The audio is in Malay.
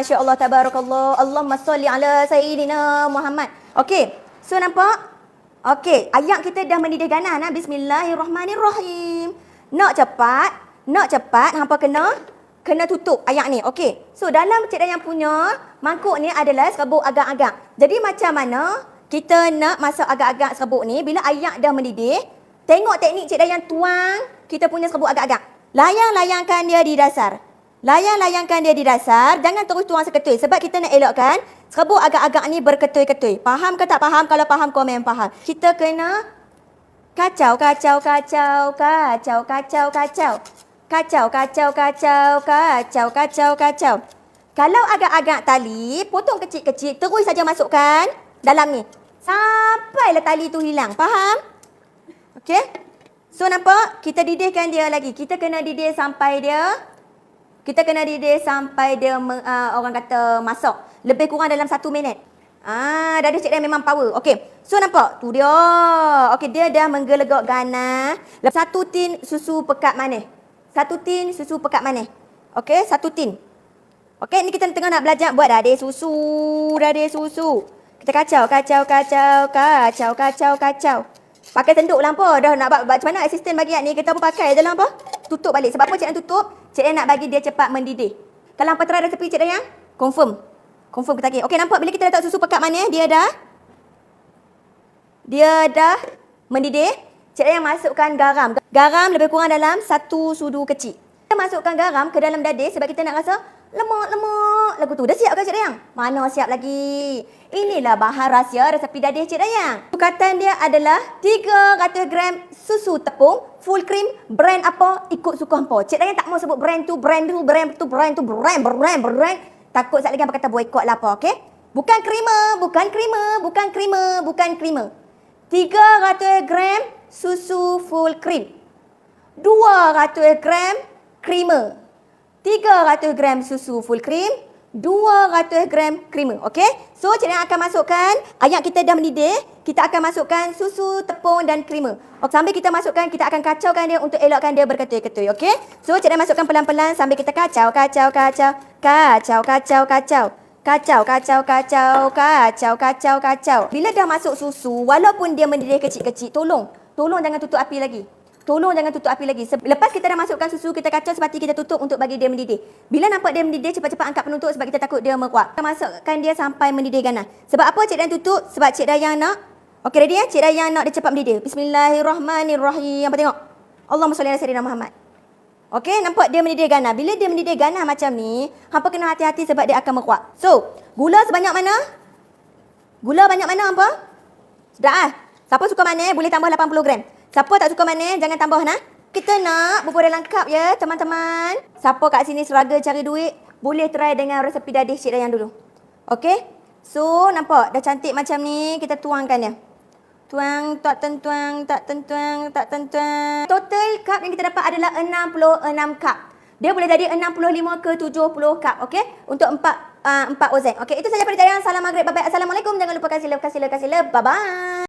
Masya Allah, tabarakallah. Allahumma salli ala Sayyidina Muhammad. Okey, so nampak? Okey, ayat kita dah mendidih ganas. Nah. Bismillahirrahmanirrahim. Nak cepat, nak cepat, hampa kena kena tutup ayat ni. Okey. So dalam Cik Dayang punya mangkuk ni adalah serbuk agak-agak. Jadi macam mana kita nak masuk agak-agak serbuk ni bila ayat dah mendidih, tengok teknik Cik Dayang tuang kita punya serbuk agak-agak. Layang-layangkan dia di dasar. Layang-layangkan dia di dasar, jangan terus tuang seketui sebab kita nak elokkan serbuk agak-agak ni berketui-ketui. Faham ke tak faham? Kalau faham komen faham. Kita kena kacau, kacau, kacau, kacau, kacau, kacau. Kacau, kacau, kacau, kacau, kacau, kacau. Kalau agak-agak tali, potong kecil-kecil, terus saja masukkan dalam ni. Sampailah tali tu hilang. Faham? Okey? So nampak? Kita didihkan dia lagi. Kita kena didih sampai dia kita kena didih sampai dia uh, orang kata masak. Lebih kurang dalam satu minit. Ah, dah ada cik dia memang power. Okey. So nampak? Tu dia. Okey, dia dah menggelegak ganas. Satu tin susu pekat manis. Satu tin susu pekat manis. Okey, satu tin. Okey, ni kita tengah nak belajar buat dah susu, dah susu. Kita kacau, kacau, kacau, kacau, kacau, kacau. Pakai tenduk apa? Dah nak buat macam mana asisten bagi ni? Kita pun pakai je apa? Tutup balik. Sebab apa cik nak tutup? Cik nak bagi dia cepat mendidih. Kalau apa try resepi cik yang Confirm. Confirm kita okey. Okey nampak bila kita letak susu pekat manis dia dah dia dah mendidih. Cik yang masukkan garam. Garam lebih kurang dalam satu sudu kecil. Kita masukkan garam ke dalam dadih sebab kita nak rasa lemak-lemak lagu tu. Dah siap ke Cik Dayang? Mana siap lagi? Inilah bahan rahsia resepi dadih Cik Dayang. Sukatan dia adalah 300 gram susu tepung full cream brand apa ikut suka hampa. Cik Dayang tak mau sebut brand tu, brand tu, brand tu, brand tu, brand, brand, brand. Takut sekali hampa kata boykot lah apa, okey? Bukan creamer, bukan creamer, bukan creamer, bukan creamer. 300 gram susu full cream. 200 gram creamer. 300 gram susu full cream, 200 gram creamer. Okey? So, Cik Nang akan masukkan, ayat kita dah mendidih, kita akan masukkan susu, tepung dan creamer. Okay, sambil kita masukkan, kita akan kacaukan dia untuk elokkan dia berketui-ketui. Okey? So, Cik Nang masukkan pelan-pelan sambil kita kacau, kacau, kacau, kacau, kacau, kacau. Kacau, kacau, kacau, kacau, kacau, kacau. Bila dah masuk susu, walaupun dia mendidih kecil-kecil, tolong. Tolong jangan tutup api lagi. Tolong jangan tutup api lagi. Lepas kita dah masukkan susu, kita kacau sepati kita tutup untuk bagi dia mendidih. Bila nampak dia mendidih, cepat-cepat angkat penutup sebab kita takut dia menguap. Kita masukkan dia sampai mendidih ganas. Sebab apa Cik Dayan tutup? Sebab Cik Dayang nak. Okey, ready ya? Cik Dayang nak dia cepat mendidih. Bismillahirrahmanirrahim. Apa tengok? Allahumma salli ala sayyidina Muhammad. Okey, nampak dia mendidih ganas. Bila dia mendidih ganas macam ni, hampa kena hati-hati sebab dia akan menguap. So, gula sebanyak mana? Gula banyak mana hampa? Sudah ah. Siapa suka manis boleh tambah 80 gram. Siapa tak suka manis jangan tambah nah. Kita nak bubur dalam kap ya teman-teman. Siapa kat sini struggle cari duit, boleh try dengan resepi dadih Cik Dayang dulu. Okey? So, nampak dah cantik macam ni, kita tuangkan dia. Tuang, tak tentuang, tak tentuang, tak tentuang. Total cup yang kita dapat adalah 66 cup. Dia boleh jadi 65 ke 70 cup, okey? Untuk 4 uh, 4 ozen. Okey, itu saja pada saya. Salam maghrib. Bye bye. Assalamualaikum. Jangan lupa kasih love, kasih love, kasih love. Bye bye.